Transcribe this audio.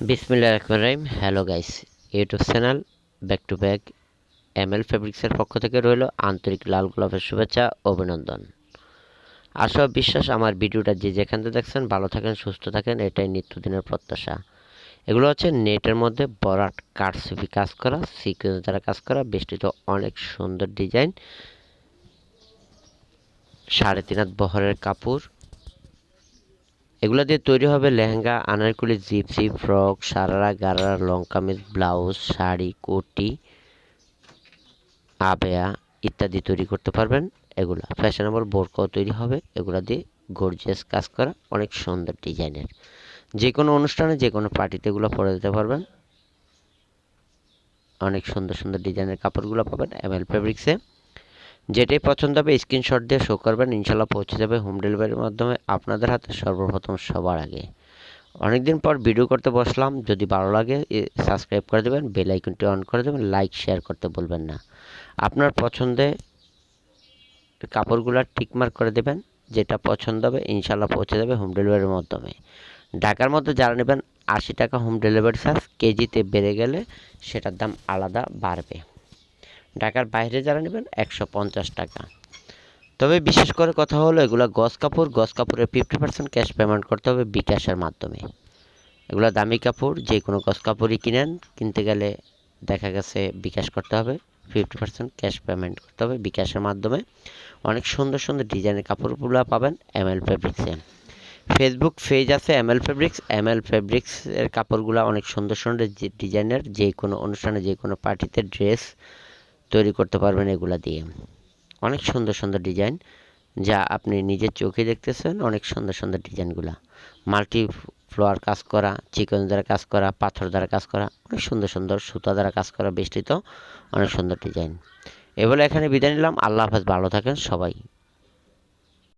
বিসমিল্লা রহমান রহিম। Hello guys YouTube channel back to back M L ফেব্রিক্সের পক্ষ থেকে রইল আন্তরিক লাল গোলাপের শুভেচ্ছা, অভিনন্দন। আশা বিশ্বাস আমার ভিডিওটা যে যেখান থেকে দেখছেন, ভালো থাকেন, সুস্থ থাকেন, এটাই নিত্যদিনের প্রত্যাশা। এগুলো হচ্ছে নেটের মধ্যে বরাট কারসিপি কাজ করা সিকুয়েন্স দ্বারা কাজ করা, বেষ্টিত অনেক সুন্দর ডিজাইন সাড়ে তিন হাত বহরের কাপড় এগুলো দিয়ে তৈরি হবে lehenga, anarkali, gypsy, frock, sharara, gharara long kameez blouse, sari কোটি আবেয়া ইত্যাদি তৈরি করতে পারবেন এগুলা। ফ্যাশনেবল বোরকাও তৈরি হবে, এগুলা দিয়ে গর্জিয়াস কাজ করা, অনেক সুন্দর ডিজাইনের। যে কোনো অনুষ্ঠানে যে কোনো পার্টিতে এগুলো পরে দিতে পারবেন। অনেক সুন্দর সুন্দর ডিজাইনের কাপড়গুলো পাবেন এম এল ফেব্রিক্সে যেটাই পছন্দ হবে স্ক্রিনশট দিয়ে শো করবেন। ইনশাল্লাহ পৌঁছে যাবে হোম ডেলিভারির মাধ্যমে আপনাদের হাতে সর্বপ্রথম সবার আগে। অনেকদিন পর ভিডিও করতে বসলাম। যদি ভালো লাগে সাবস্ক্রাইব করে দেবেন বেল আইকনটি অন করে দেবেন লাইক শেয়ার করতে বলবেন না। আপনার পছন্দে কাপড়গুলো টিকমার্ক করে দেবেন, যেটা পছন্দ হবে, ইনশাল্লাহ পৌঁছে যাবে হোম ডেলিভারির মাধ্যমে। ঢাকার মধ্যে যারা নেবেন, আশি টাকা হোম ডেলিভারি চার্জ কেজিতে বেড়ে গেলে সেটার দাম আলাদা বাড়বে। ঢাকার বাইরে যারা নেবেন একশো পঞ্চাশ টাকা। তবে বিশেষ করে কথা হলো এগুলো গস কাপড় গস কাপড়ের ফিফটি পার্সেন্ট ক্যাশ পেমেন্ট করতে হবে বিকাশের মাধ্যমে। এগুলো দামি কাপড় যে কোনো গস কাপড়ই কিনেন, কিনতে গেলে দেখা গেছে বিকাশ করতে হবে ফিফটি পার্সেন্ট ক্যাশ পেমেন্ট করতে হবে বিকাশের মাধ্যমে। অনেক সুন্দর সুন্দর ডিজাইনের কাপড়গুলো পাবেন এম এল ফেব্রিক্সে। ফেসবুক পেজ আছে M L fabrics. M L ফেব্রিক্সের কাপড়গুলো অনেক সুন্দর সুন্দর ডিজাইনের যে কোনো অনুষ্ঠানে যে কোনো পার্টিতে ড্রেস তৈরি করতে পারবেন এগুলা দিয়ে। অনেক সুন্দর সুন্দর ডিজাইন, যা আপনি নিজের চোখে দেখতেছেন, অনেক সুন্দর সুন্দর ডিজাইনগুলা। মাল্টি ফ্লোয়ার কাজ করা, চিকন দ্বারা কাজ করা, পাথর দ্বারা কাজ করা, অনেক সুন্দর সুন্দর সুতা দ্বারা কাজ করা বেষ্টিত অনেক সুন্দর ডিজাইন। এবারে এখানে বিদায় নিলাম। আল্লাহ হাফেজ, ভালো থাকেন সবাই।